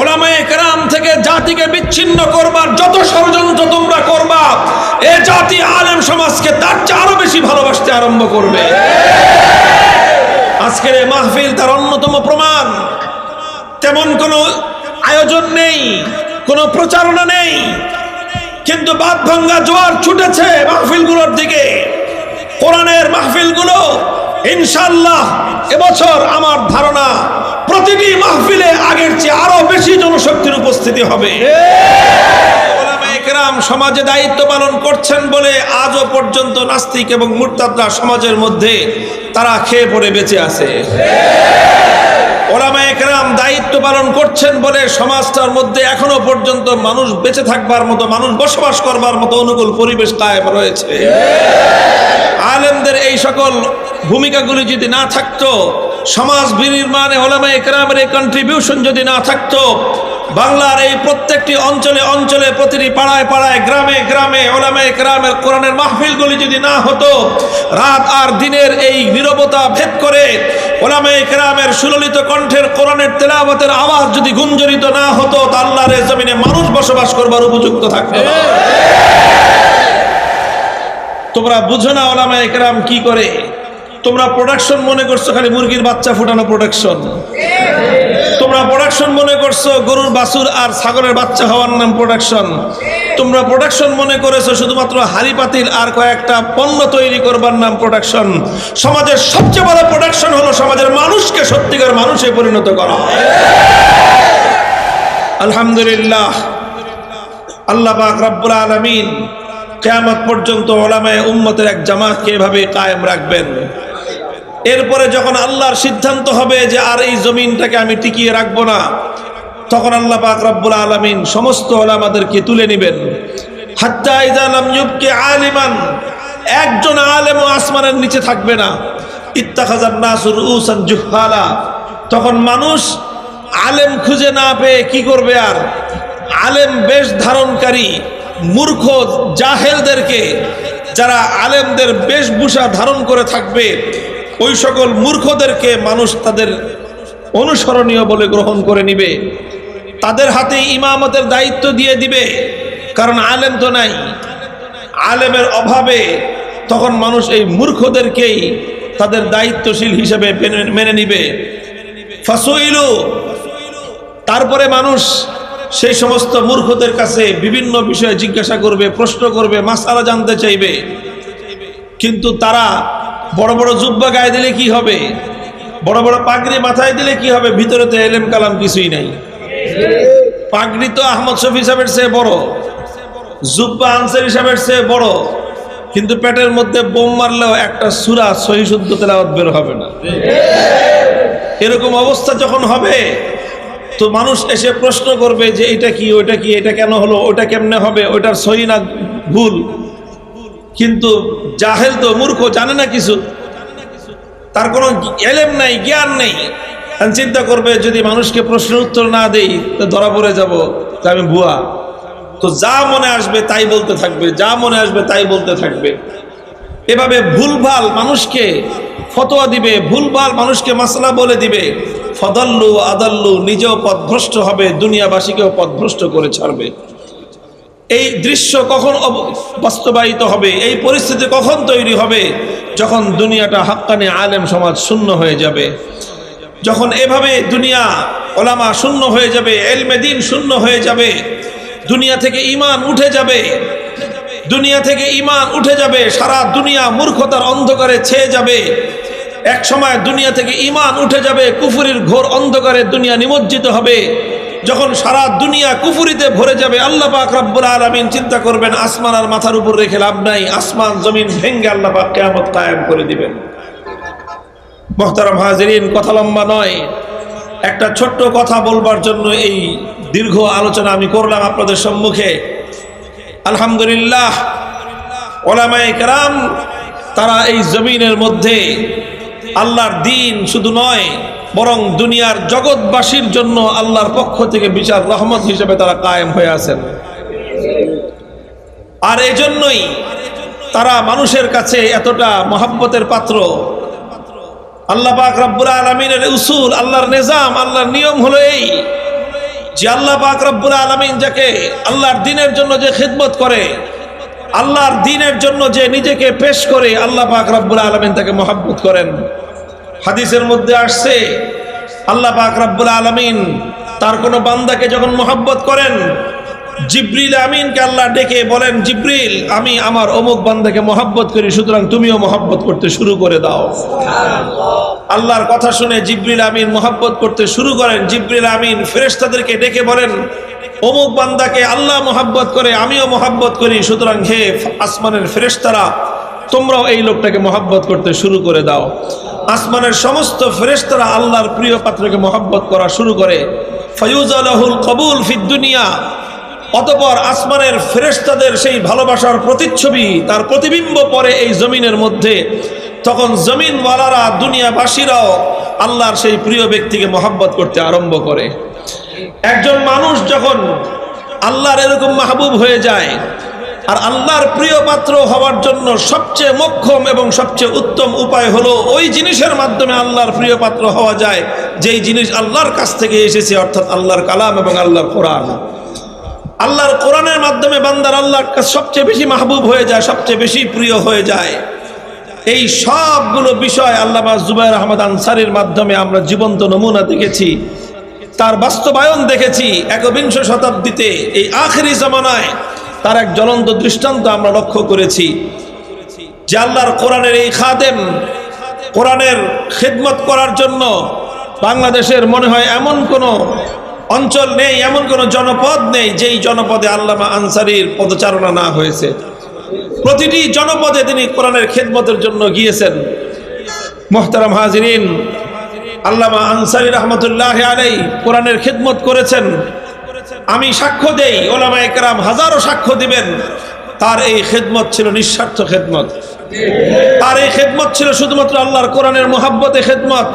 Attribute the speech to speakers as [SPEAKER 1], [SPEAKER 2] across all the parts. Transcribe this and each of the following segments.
[SPEAKER 1] ওলামায়ে কেরাম থেকে জাতিকে বিচ্ছিন্ন করবার যত ষড়যন্ত্র তোমরা করবা, এ জাতি আলেম সমাজকে তার চেয়ে আরও বেশি ভালোবাসতে আরম্ভ করবে। আজকের এই মাহফিল তার অন্যতম প্রমাণ। তেমন কোনো আয়োজন নেই, কোনো প্রচারণা নেই, কিন্তু বাদ ভাঙ্গা জোয়ার ছুটেছে মাহফিলগুলোর দিকে। কোরআনের মাহফিলগুলো ইনশাল্লাহ এবছর আমার ধারণা প্রতিটি মাহফিলে আগের চেয়ে আরও বেশি জনশক্তির উপস্থিতি হবে। ওলামায়ে কেরাম, সমাজে দায়িত্ব পালন করছেন বলে আজও পর্যন্ত নাস্তিক এবং মুরতাদরা সমাজের মধ্যে তারা খেয়ে পড়ে বেঁচে আছে। ওলামা একরাম দায়িত্ব পালন করছেন বলে সমাজটার মধ্যে এখনও পর্যন্ত মানুষ বেঁচে থাকবার মতো, মানুষ বসবাস করবার মতো অনুকূল পরিবেশ কায়েম রয়েছে। আলেমদের এই সকল ভূমিকাগুলি যদি না থাকতো, সমাজ বিনির্মাণে ওলামা একরামের এই কন্ট্রিবিউশন যদি না থাকতো, বাংলার এই প্রত্যেকটি অঞ্চলে অঞ্চলে প্রতিটি পাড়ায় পাড়ায়, গ্রামে গ্রামে ওলামা একরামের কোরআনের মাহফিলগুলি যদি না হতো, রাত আর দিনের এই নীরবতা ভেদ করে ওলামা একরামের সুললিত কণ্ঠের কোরআনের তেলাওয়াতের আওয়াজ যদি গুঞ্জরিত না হতো, তা আল্লাহর জমিনে মানুষ বসবাস করবার উপযুক্ত থাকতো তোমরা বুঝো না ওলামা একরাম কি করে? তোমরা প্রোডাকশন মনে করছ, খালি মুরগির বাচ্চা ফুটানো প্রোডাকশন তোমরা প্রোডাকশন মনে করছ, গরুর বাছুর আর ছাগলের বাচ্চা হওয়ার নাম প্রোডাকশন তোমরা প্রোডাকশন মনে করেছ, শুধুমাত্র হাড়ি পাতিল আর কয়েকটা পণ্য তৈরি করবার নাম প্রোডাকশন সমাজের সবচেয়ে বড় প্রোডাকশন হলো সমাজের মানুষকে সত্যিকার মানুষে পরিণত করা। আলহামদুলিল্লাহ। আল্লাহ পাক রব্বুল আলামিন কেয়ামত পর্যন্ত ওলামায় উম্মতের এক জামাতকে এভাবে কায়েম রাখবেন। এরপরে যখন আল্লাহর সিদ্ধান্ত হবে যে আর এই জমিনটাকে আমি টিকিয়ে রাখব না, তখন আল্লাহ পাক রব্বুল আলামিন সমস্ত ওলামাদেরকে তুলে নেবেন। হাত্তা ইদা লাম ইউবকি আলিমান, একজন আলেম আসমানের নিচে থাকবে না। ইত্তাখাজান নাসুর উসান জুহালা তখন মানুষ আলেম খুঁজে না পেয়ে কি করবে আর? আলেম বেশ ধারণকারী, মূর্খ, জাহেলদেরকে, যারা আলেমদের বেশভূষা ধারণ করে থাকবে ওই সকল মূর্খদেরকে মানুষ তাদের অনুসরণীয় বলে গ্রহণ করে নিবে। তাদের হাতে ইমামতের দায়িত্ব দিয়ে দিবে। কারণ আলেম তো নাই। আলেমের অভাবে তখন মানুষ এই মূর্খদেরকেই তাদের দায়িত্বশীল হিসেবে মেনে- নিবে। ফাসইলু, তারপরে মানুষ সেই সমস্ত মূর্খদের কাছে বিভিন্ন বিষয়ে জিজ্ঞাসা করবে, প্রশ্ন করবে, মাসালা জানতে চাইবে। কিন্তু তারা বড় বড় জুব্বা গায়ে দিলে কি হবে? বড় বড় পাগড়ি মাথায় দিলে কি হবে? ভিতরে তো এলেম কালাম কিছুই নাই। পাগড়ি তো আহমদ শফি সাহেবের চেয়ে বড়। জুব্বা আনসার হিসাবের চেয়ে বড়। কিন্তু পেটের মধ্যে বোম মারলেও একটা সুরা সহি শুদ্ধ তেলাওয়াত বের হবে না। এরকম অবস্থা যখন হবে, তো মানুষ এসে প্রশ্ন করবে যে এটা কি, ওইটা কি, এটা কেন হলো ওটা কেমনে হবে, ওইটার সহি না ভুল? কিন্তু জাহেল তো মূর্খ, জানে না কিছু। তার কোনো এলেম নাই, জ্ঞান নেই। চিন্তা করবে, যদি মানুষকে প্রশ্নের উত্তর না দেই, তো ধরা পড়ে যাব, যে আমি ভুয়া। তো যা মনে আসবে তাই বলতে থাকবে, যা মনে আসবে তাই বলতে থাকবে। এভাবে ভুলভাল মানুষকে ফতোয়া দিবে, ভুলভাল মানুষকে মাসলা বলে দিবে। ফদল্লু আদাল্লু, নিজেও পথভ্রষ্ট হবে, দুনিয়াবাসীকেও পথভ্রষ্ট করে ছাড়বে। এই দৃশ্য কখন বাস্তবায়িত হবে? এই পরিস্থিতি কখন তৈরি হবে? যখন দুনিয়াটা হাক্কানি আলেম সমাজ শূন্য হয়ে যাবে। যখন এভাবে দুনিয়া ওলামা শূন্য হয়ে যাবে, এলমে দিন শূন্য হয়ে যাবে, দুনিয়া থেকে ইমান উঠে যাবে, দুনিয়া থেকে ইমান উঠে যাবে, সারা দুনিয়া মূর্খতার অন্ধকারে ছেয়ে যাবে। এক সময় দুনিয়া থেকে ইমান উঠে যাবে, কুফুরির ঘোর অন্ধকারে দুনিয়া নিমজ্জিত হবে। যখন সারা দুনিয়া কুফুরিতে ভরে যাবে, আল্লাহ পাক রব্বুল আলামিন চিন্তা করবেন, আসমান আর মাথার উপর রেখে লাভ নাই, আসমান, জমিন ভেঙ্গে আল্লাহ পাক কেয়ামত কায়েম করে দিবেন। মোহতারাম হাজিরিন, কথা লম্বা নয়। একটা ছোট্ট কথা বলবার জন্য এই দীর্ঘ আলোচনা আমি করলাম আপনাদের সম্মুখে। আলহামদুলিল্লাহ, ওলামায়ে কেরাম, তারা এই জমিনের মধ্যে আল্লাহর দিন শুধু নয়, বরং দুনিয়ার জগৎবাসীর জন্য আল্লাহর পক্ষ থেকে বিচার রহমত হিসেবে তারা কায়েম হয়ে আছেন। আর এই জন্যই তারা মানুষের কাছে এতটা মহাব্বতের পাত্র। আল্লাহ পাক রব্বুল আলমিনের উসুল, আল্লাহর নিজাম, আল্লাহর নিয়ম হলো এই যে আল্লাহ পাক রব্বুল আলমিন যাকে আল্লাহর দিনের জন্য যে খিদমত করে আল্লাহর দিনের জন্য যে নিজেকে পেশ করে আল্লাহ পাক রব্বুল আলমিন তাকে মহাব্বত করেন। হাদিসের মধ্যে আসছে, আল্লাহ পাক রব্বুল আলমিন তার কোনো বান্দাকে যখন মহাব্বত করেন, জিব্রিল আমিনকে আল্লাহ ডেকে বলেন, জিব্রিল, আমি আমার অমুক বান্দাকে মহাব্বত করি, সুতরাং তুমিও মহাব্বত করতে শুরু করে দাও। আল্লাহর কথা শুনে জিব্রিল আমিন মহাব্বত করতে শুরু করেন। জিব্রিল আমিন ফেরেশতাদেরকে ডেকে বলেন অমুক বান্দাকে আল্লাহ মহাব্বত করে, আমিও মোহাব্বত করি, সুতরাং হে আসমানের ফেরেশতারা, তোমরাও এই লোকটাকে মহাব্বত করতে শুরু করে দাও। আসমানের সমস্ত ফেরেশতারা আল্লাহর প্রিয় পাত্রকে মহাব্বত করা শুরু করে। ফয়ুজ আলহুল কবুল ফিদ দুনিয়া। অতপর আসমানের ফেরেশতাদের সেই ভালোবাসার প্রতিচ্ছবি, তার প্রতিবিম্ব পরে এই জমিনের মধ্যে, তখন জমিনওয়ালারা দুনিয়াবাসীরাও আল্লাহর সেই প্রিয় ব্যক্তিকে মহাব্বত করতে আরম্ভ করে। একজন মানুষ যখন আল্লাহর এরকম মাহবুব হয়ে যায়, আর আল্লাহর প্রিয় পাত্র হওয়ার জন্য সবচেয়ে মক্ষম এবং সবচেয়ে উত্তম উপায় হলো ওই জিনিসের মাধ্যমে আল্লাহর প্রিয় পাত্র হওয়া যায়, যেই জিনিস আল্লাহর কাছ থেকে এসেছে, অর্থাৎ আল্লাহর কালাম এবং আল্লাহর কোরআন। আল্লাহর কোরআনের মাধ্যমে বান্দার আল্লাহর সবচেয়ে বেশি মাহবুব হয়ে যায়, সবচেয়ে বেশি প্রিয় হয়ে যায়। এই সবগুলো বিষয় আল্লাহ জুবাইর আহমদ আনসারির মাধ্যমে আমরা জীবন্ত নমুনা দেখেছি। তার বাস্তবায়ন দেখেছি একবিংশ শতাব্দীতে, এই আখেরি জমানায়। তার এক জ্বলন্ত দৃষ্টান্ত আমরা লক্ষ্য করেছি, যে আল্লাহর কোরআনের এই খাদেম, কোরআনের খেদমত করার জন্য বাংলাদেশের মনে হয় এমন কোনো অঞ্চল নেই, এমন কোনো জনপদ নেই, যেই জনপদে আল্লামা আনসারির পদচারণা না হয়েছে। প্রতিটি জনপদে তিনি কোরআনের খেদমতের জন্য গিয়েছেন। মোহতারাম হাজিরিন আল্লামা আনসারি রহমতুল্লাহ আলাই কোরআনের খেদমত করেছেন। আমি সাক্ষ্য দেই, ওলামা একরাম হাজারো সাক্ষ্য দিবেন। তার এই খেদমত ছিল নিঃস্বার্থ খেদমত। তার এই খেদমত ছিল শুধুমাত্র আল্লাহর কোরআনের মোহাব্বতে খেদমত।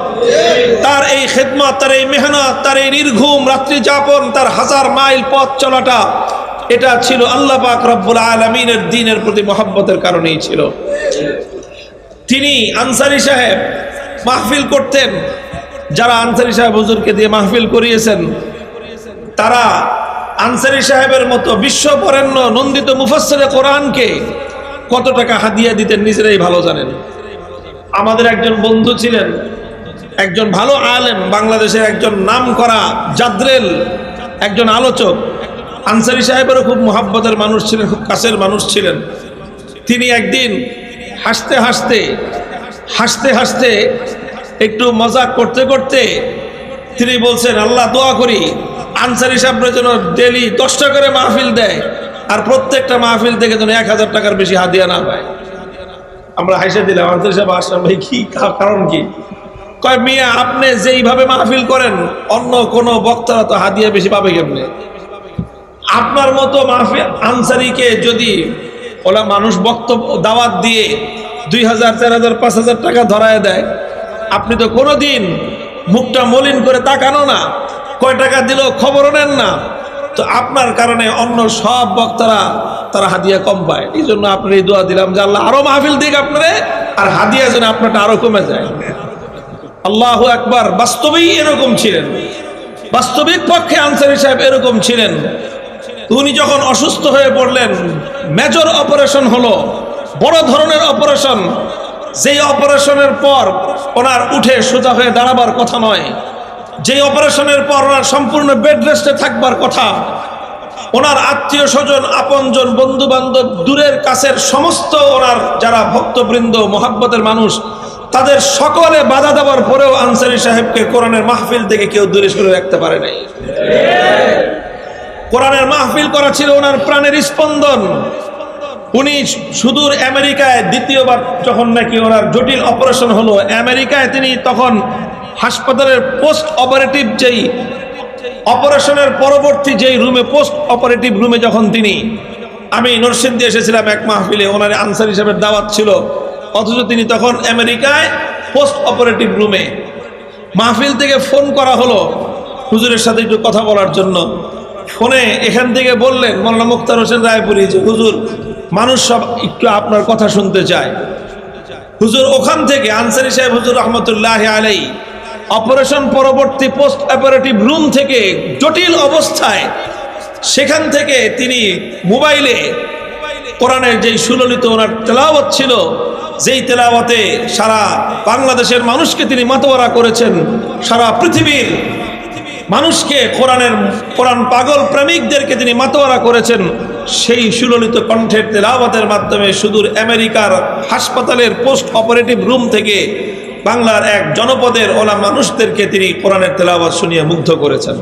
[SPEAKER 1] তার এই খেদমত, তার এই মেহনত, তার এই নির্ঘুম রাত্রি যাপন, তার হাজার মাইল পথ চলাটা, এটা ছিল আল্লাহ পাক রব্বুল আলমিনের দিনের প্রতি মহাব্বতের কারণেই ছিল। তিনি আনসারি সাহেব মাহফিল করতেন। যারা আনসারি সাহেব হুজুরকে দিয়ে মাহফিল করিয়েছেন, তারা আনসারি সাহেবের মতো বিশ্ববরেণ্য নন্দিত মুফাসসিরে কোরআনকে কত টাকা হাদিয়া দিতেন নিজেরাই ভালো জানেন। আমাদের একজন বন্ধু ছিলেন, একজন ভালো আলেম, বাংলাদেশের একজন নাম করা জাদ্রেল, একজন আলোচক। আনসারি সাহেবেরও খুব মোহাব্বতের মানুষ ছিলেন, খুব কাছের মানুষ ছিলেন। তিনি একদিন হাসতে হাসতে হাসতে হাসতে একটু মজাক করতে করতে তিনি বলছেন, আল্লাহ দোয়া করি, আনসারি সাহেবের জন্য ডেলি দশটা করে মাহফিল দেয় আর প্রত্যেকটা মাহফিল থেকে যেন এক হাজার টাকার বেশি হাদিয়া না পায়। আমরা হাসে দিলাম, আনসারি সাহেব আসলাম, ভাই, কি কারণ কি? কয়, মিয়া, আপনি যেইভাবে মাহফিল করেন, অন্য কোনো বক্তারা তো হাদিয়া বেশি পাবে কেমনে? আপনার মতো মাহফিল, আনসারিকে যদি ওলা মানুষ বক্তব্য, দাওয়াত দিয়ে দুই হাজার, চার হাজার, পাঁচ হাজার টাকা ধরায় দেয় আপনি তো কোনোদিন মুখটা মলিন করে তাকানো না, কয় টাকা দিল খবরও নেন না। তো আপনার কারণে অন্য সব বক্তারা তারা হাদিয়া কম পায়। এই জন্য আপনার এই দোয়া দিলাম যে আল্লাহ আরও মাহফিল দিক আপনারে, আর হাদিয়া যেন আপনারটা আরও কমে যায়। আল্লাহ একবার বাস্তবেই এরকম ছিলেন। বাস্তবিক পক্ষে আনসারি সাহেব এরকম ছিলেন। উনি যখন অসুস্থ হয়ে পড়লেন মেজর অপারেশন হলো, বড় ধরনের অপারেশন যেই অপারেশনের পর ওনার উঠে সোজা হয়ে দাঁড়াবার কথা নয়। যেই অপারেশনের পর ওনার সম্পূর্ণ বেড রেস্টে থাকবার কথা, ওনার আত্মীয় স্বজন, আপনজন বন্ধু বান্ধব দূরের কাছের সমস্ত ওনার যারা ভক্তবৃন্দ, মোহাব্বতের মানুষ, তাদের সকলে বাধা দেওয়ার পরেও আনসারি সাহেবকে কোরআনের মাহফিল থেকে কেউ দূরে সরে রাখতে পারে নাই। কোরআনের মাহফিল করা ছিল ওনার প্রাণের স্পন্দন। উনি সুদূর আমেরিকায় দ্বিতীয়বার যখন নাকি ওনার জটিল অপারেশন হলো, আমেরিকায় তিনি তখন হাসপাতালের পোস্ট অপারেটিভ যেই অপারেশনের পরবর্তী যেই রুমে, পোস্ট অপারেটিভ রুমে যখন তিনি, আমি নরসিংদী এসেছিলাম এক মাহফিলে, ওনার আনসার হিসাবে দাওয়াত ছিল, অথচ তিনি তখন আমেরিকায় পোস্ট অপারেটিভ রুমে। মাহফিল থেকে ফোন করা হলো হুজুরের সাথে একটু কথা বলার জন্য। ফোনে এখান থেকে বললেন, মৌলানা মুক্তার হোসেন রায়পুরি যে, হুজুর মানুষ সব একটু আপনার কথা শুনতে চায়। হুজুর ওখান থেকে আনসারি সাহেব হুজুর রহমতুল্লাহ আলাই অপারেশন পরবর্তী পোস্ট অপারেটিভ রুম থেকে জটিল অবস্থায় সেখান থেকে তিনি মোবাইলে কোরআনের যেই সুললিত ওনার তেলাওয়াত ছিল, যেই তেলাওয়াতে সারা বাংলাদেশের মানুষকে তিনি মাতোয়ারা করেছেন, সারা পৃথিবীর মানুষকে কোরআনের, কোরআন পাগল প্রেমিকদেরকে তিনি মাতোয়ারা করেছেন, সেই সুললিত কণ্ঠের তেলাওয়াতের মাধ্যমে সুদূর আমেরিকার হাসপাতালের পোস্ট অপারেটিভ রুম থেকে বাংলার এক জনপদের ওলা মানুষদেরকে তিনি কোরআনের তেলাওয়াত শুনিয়ে মুগ্ধ করেছেন।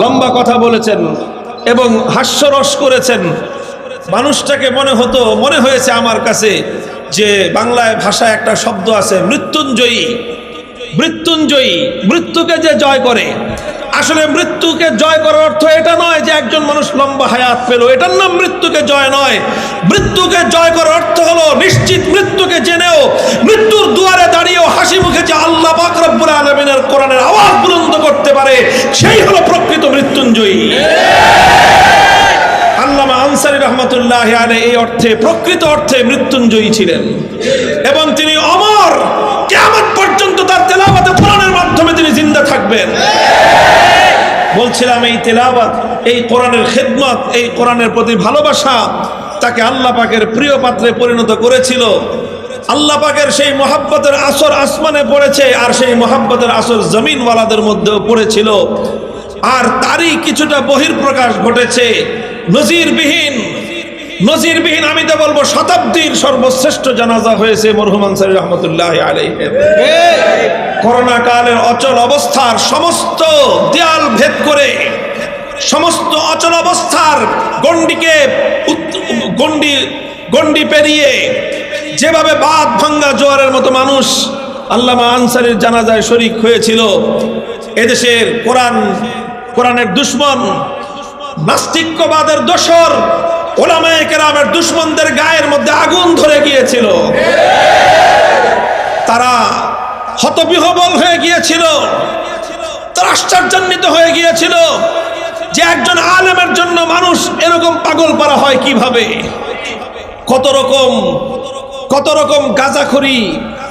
[SPEAKER 1] লম্বা কথা বলেছেন এবং হাস্যরস করেছেন। মানুষটাকে মনে হতো, মনে হয়েছে আমার কাছে যে বাংলায় ভাষায় একটা শব্দ আছে, মৃত্যুঞ্জয়ী। মৃত্যুঞ্জয়ী, মৃত্যুকে যে জয় করে। আসলে মৃত্যুকে জয় করার অর্থ এটা নয় যে একজন মানুষ লম্বা হায়াত পেল। এটার নাম মৃত্যুকে জয় নয়। মৃত্যুকে জয় করার অর্থ হলো নিশ্চিত মৃত্যুকে জেনেও মৃত্যুর দুয়ারে দাঁড়িয়েও হাসি মুখে যে আল্লাহ পাক আলমিনের কোরআনের আওয়াজ বুলন্দ করতে পারে, সেই হলো প্রকৃত মৃত্যুঞ্জয়ী। আল্লামা আনসারি রহমতুল্লাহ আলে এই অর্থে, প্রকৃত অর্থে মৃত্যুঞ্জয়ী ছিলেন। এবং তিনি অমর বলছিলাম এই তেলাওয়াত এই কোরআনের খেদমত এই কোরআনের প্রতি ভালোবাসা তাকে আল্লাহ পাকের প্রিয় পাত্রে পরিণত করেছিল। আল্লাহ পাকের সেই মোহাব্বতের আসর আসমানে পড়েছে আর সেই মোহাব্বতের আসর জমিনওয়ালাদের মধ্যেও পড়েছিল। আর তারই কিছুটা বহির্প্রকাশ ঘটেছে। নজিরবিহীন নজিরবিহীন আমি তো বলব শতাব্দীর সর্বশ্রেষ্ঠ জানাজা হয়েছে মরহুম আনসারি রহমতুল্লাহ আলাইহের করোনা কালের অচল অবস্থার সমস্ত দেয়াল অচল অবস্থার গণ্ডিকে উত- গণ্ডি গণ্ডি পেরিয়ে যেভাবে বাদ ভাঙ্গা জোয়ারের মতো মানুষ আল্লামা আনসারির জানাজায় শরিক হয়েছিল, এদেশের কোরআন, কোরআনের দুশ্মন, নাস্তিক্যবাদের দোসর ওলামায়ে কেরামের দুশ্মনদের গায়ের মধ্যে আগুন ধরে গিয়েছিল। তারা হতবিহবল হয়ে গিয়েছিল, তারা আশ্চর্যান্বিত হয়ে গিয়েছিল। যে একজন আলেমের জন্য মানুষ এরকম পাগল পারা হয় কীভাবে? কত রকম কত রকম গাঁজাখড়ি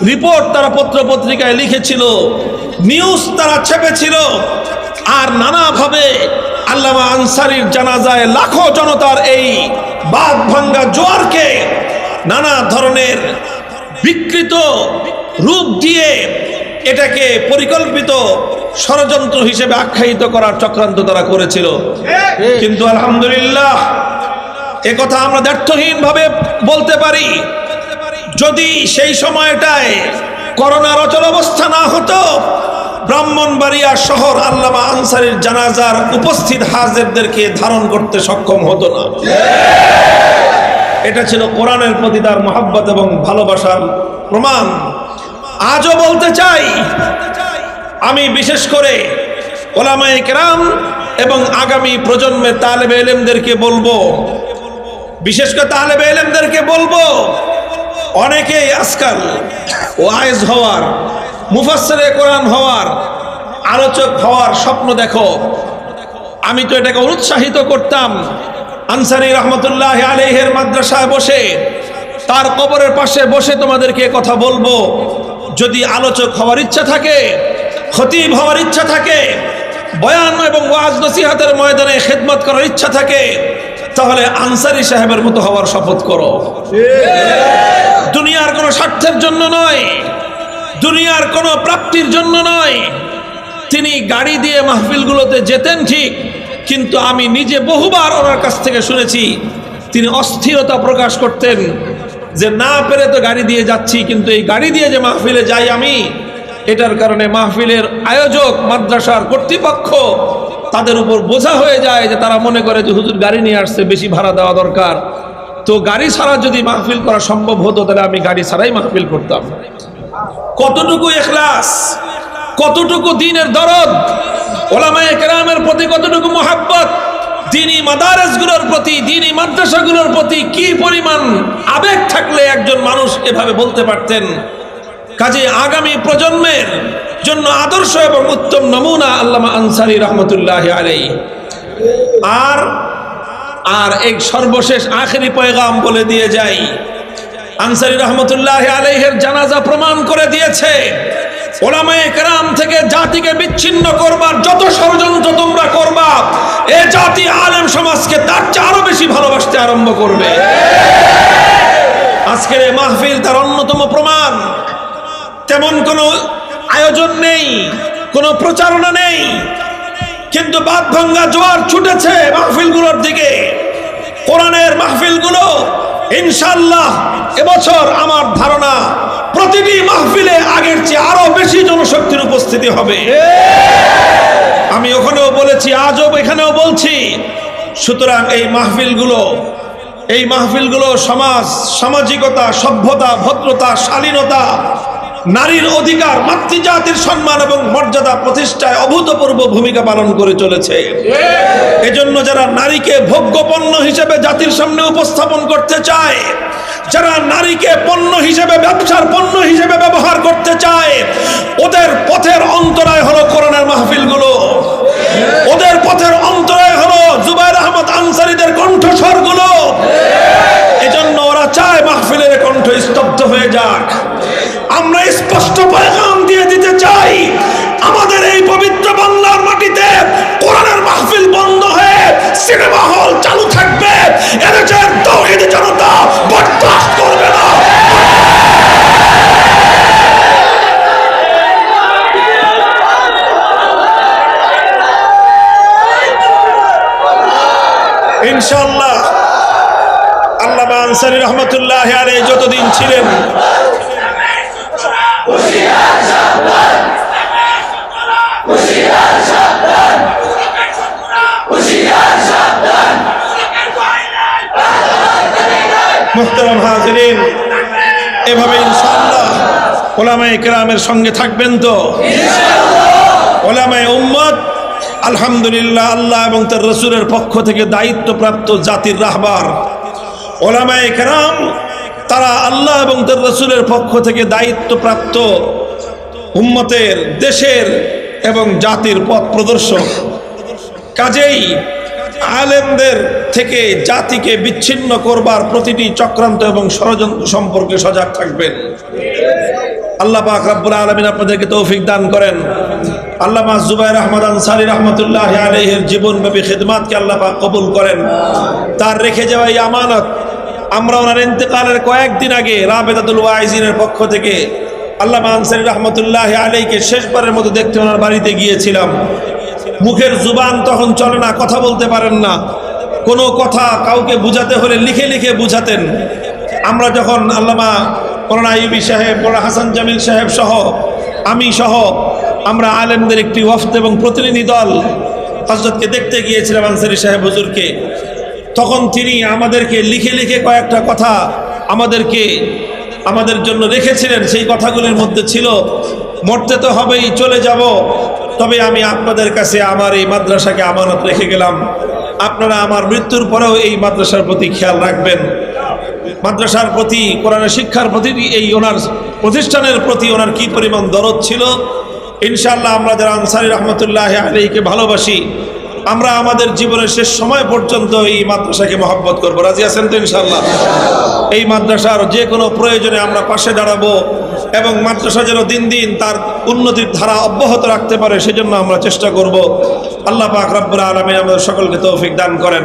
[SPEAKER 1] রিপোর্ট তারা পত্র পত্রিকায় লিখেছিল, নিউজ তারা ছেপেছিল, আর নানাভাবে আল্লামা আনসারির জানাজায় লাখো জনতার এই বাদ ভাঙ্গা জোয়ারকে নানা ধরনের বিকৃত রূপ দিয়ে এটাকে পরিকল্পিত ষড়যন্ত্র হিসেবে আখ্যায়িত করার চক্রান্ত তারা করেছিল। কিন্তু আলহামদুলিল্লাহ কথা আমরা ব্যর্থহীন ভাবে বলতে পারি। যদি সেই সময়টায় করোনার অচল অবস্থা না হতো, ব্রাহ্মণবাড়িয়া শহর আল্লামা আনসারির জানাজার উপস্থিত হাজেরদেরকে ধারণ করতে সক্ষম হতো না। এটা ছিল কোরআনের প্রতি তার মহাব্বত এবং ভালোবাসার প্রমাণ। আজও বলতে চাই আমি বিশেষ করে ওলামায়ে কেরাম এবং আগামী প্রজন্মের তালেবে এলেমদেরকে বলব। বিশেষ করে তালেবে এলেমদেরকে বলব, অনেকেই আজকাল ওয়াইজ হওয়ার, মুফাসসিরে কোরআন হওয়ার, আলোচক হওয়ার স্বপ্ন দেখো। আমি তো এটাকে উৎসাহিত করতাম। আনসারি রহমতুল্লাহ আলহের মাদ্রাসায় বসে, তার কবরের পাশে বসে তোমাদেরকে কথা বলব। যদি আলোচক হওয়ার ইচ্ছা থাকে খতিব হওয়ার ইচ্ছা থাকে, বয়ান এবং ওয়াজ নসিহাতের ময়দানে খেদমত করার ইচ্ছা থাকে, তাহলে আনসারি সাহেবের মতো হওয়ার শপথ করো। দুনিয়ার কোনো স্বার্থের জন্য নয়, দুনিয়ার কোনো প্রাপ্তির জন্য নয়। তিনি গাড়ি দিয়ে মাহফিলগুলোতে যেতেন ঠিক, কিন্তু আমি নিজে বহুবার ওনার কাছ থেকে শুনেছি, তিনি অস্থিরতা প্রকাশ করতেন যে, না পেরে তো গাড়ি দিয়ে যাচ্ছি, কিন্তু এই গাড়ি দিয়ে যে মাহফিলে যাই আমি এটার কারণে মাহফিলের আয়োজক মাদ্রাসার কর্তৃপক্ষ তাদের উপর বোঝা হয়ে যায় যে তারা মনে করে যে হুজুর গাড়ি নিয়ে আসছে, বেশি ভাড়া দেওয়া দরকার। তো গাড়ি ছাড়া যদি মাহফিল করা সম্ভব হতো, তাহলে আমি গাড়ি ছাড়াই মাহফিল করতাম। কতটুকু এখলাস, কতটুকু দিনের দরদ, ওলামায়ে কেরামের প্রতি কতটুকু মোহাব্বত, দিনী মাদারেসগুলোর প্রতি, দিনী মাদ্রাসাগুলোর প্রতি কি পরিমাণ আবেগ থাকলে একজন মানুষ এভাবে বলতে পারতেন? কাজে আগামী প্রজন্মের জন্য আদর্শ এবং উত্তম নমুনা আল্লামা আনসারি রহমতুল্লাহ আলাই আর আর এই সর্বশেষ আখেরি পয়গাম বলে দিয়ে যাই। আনসারি রহমতুল্লাহ আলাইহের জানাজা প্রমাণ করে দিয়েছে, ওলামায়ে কেরাম থেকে জাতিকে বিচ্ছিন্ন করবার যত ষড়যন্ত্র তোমরা করবা, এ জাতি আলেম সমাজকে তার চেয়ে আরও বেশি ভালোবাসতে আরম্ভ করবে। আজকের এই মাহফিল তার অন্যতম প্রমাণ। তেমন কোনো আয়োজন নেই, কোনো প্রচারণা নেই। কিন্তু বাদ ভাঙ্গা জোয়ার ছুটেছে মাহফিলগুলোর দিকে। কোরআনের মাহফিলগুলো ইনশাল্লাহ এবছর আমার ধারণা প্রতিটি মাহফিলে আগের চেয়ে আরও বেশি জনশক্তির উপস্থিতি হবে। আমি ওখানেও বলেছি, আজও এখানেও বলছি, সুতরাং এই মাহফিলগুলো এই মাহফিলগুলো সমাজ, সামাজিকতা, সভ্যতা, ভদ্রতা, শালীনতা নারীর অধিকার, মাতৃজাতির সম্মান এবং মর্যাদা প্রতিষ্ঠায় অভূতপূর্ব ভূমিকা পালন করে চলেছে। এজন্য যারা নারীকে ভোগ্য পণ্য হিসেবে জাতির সামনে উপস্থাপন করতে চায়, যারা নারীকে পণ্য হিসেবে, ব্যবসার পণ্য হিসেবে ব্যবহার করতে চায়, ওদের পথের অন্তরায় হলো করোনার মাহফিলগুলো। ওদের পথের অন্তরায় হলো জুবাইর আহমদ আনসারীদের কণ্ঠস্বরগুলো। এজন্য ওরা চায় মাহফিলের কণ্ঠ স্তব্ধ হয়ে যাক। আমরা স্পষ্ট পয়গাম দিয়ে দিতে চাই। আমাদের এই পবিত্র বাংলার মাটিতে কোরআনের মাহফিল বন্ধ হয়ে সিনেমা হল চালু থাকবে। এদেশের তৌহিদি জনতা বরদাস্ত করবে না। ইনশাআল্লাহ, আল্লামা আনসারি রহমতুল্লাহ আরে যতদিন ছিলেন মুহতারাম হাজিরিন এভাবে ইনশাআল্লাহ ওলামায়ে কেরামের সঙ্গে থাকবেন তো? ওলামায়ে উম্মত আলহামদুলিল্লাহ আল্লাহ এবং তার রসুলের পক্ষ থেকে দায়িত্বপ্রাপ্ত জাতির রাহবার। ওলামায়ে কেরাম তারা আল্লাহ এবং তার রসুলের পক্ষ থেকে দায়িত্বপ্রাপ্ত উম্মতের, দেশের এবং জাতির পথ প্রদর্শক। কাজেই আলেমদের থেকে জাতিকে বিচ্ছিন্ন করবার প্রতিটি চক্রান্ত এবং ষড়যন্ত্র সম্পর্কে সজাগ থাকবেন। আল্লাহ পাক রাব্বুল আলামিন আপনাদেরকে তৌফিক দান করেন। আল্লামা জুবাইর আহমদ আনসারী রহমতুল্লাহ আলাইহির জীবনব্যাপী খিদমাতকে আল্লাহ পাক কবুল করেন। তার রেখে যাওয়া এই আমানত আমরা ওনার ইন্তেকালের কয়েকদিন আগে রাবেদাতুল ওয়াইজিনের পক্ষ থেকে আল্লামা আনসারী রহমতুল্লাহ আলাইকে শেষবারের মতো দেখতে ওনার বাড়িতে গিয়েছিলাম। মুখের জুবান তখন চলে না, কথা বলতে পারেন না। কোনো কথা কাউকে বুঝাতে হলে লিখে লিখে বুঝাতেন। আমরা যখন আল্লামা করোনা ইবি সাহেব মোরা হাসান জামিল সাহেব সহ, আমি সহ, আমরা আলেমদের একটি ওয়াফত এবং প্রতিনিধি দল হজরতকে দেখতে গিয়েছিলাম আনসারি সাহেব হুজুরকে। তখন তিনি আমাদেরকে লিখে লিখে কয়েকটা কথা আমাদেরকে, আমাদের জন্য রেখেছিলেন। সেই কথাগুলির মধ্যে ছিল, মরতে তো হবেই, চলে যাব। তবে আমি আপনাদের কাছে আমার এই মাদ্রাসাকে আমানত রেখে গেলাম। আপনারা আমার মৃত্যুর পরেও এই মাদ্রাসার প্রতি খেয়াল রাখবেন। মাদ্রাসার প্রতি কোরআনের শিক্ষার প্রতি এই ওনার প্রতিষ্ঠানের প্রতি ওনার কি পরিমাণ দরদ ছিল, ইনশাআল্লাহ আমরা যারা আনসারি রহমতুল্লাহ আলীকে ভালোবাসি আমরা আমাদের জীবনের শেষ সময় পর্যন্ত এই মাদ্রাসাকে মহব্বত করব। রাজি আছেন তো ইনশাল্লাহ এই মাদ্রাসার যে কোনো প্রয়োজনে আমরা পাশে দাঁড়াবো এবং মাদ্রাসা যেন দিন দিন তার উন্নতির ধারা অব্যাহত রাখতে পারে, সেজন্য আমরা চেষ্টা করব। আল্লাহ পাক রব্বুল আলমী আমাদের সকলকে তৌফিক দান করেন।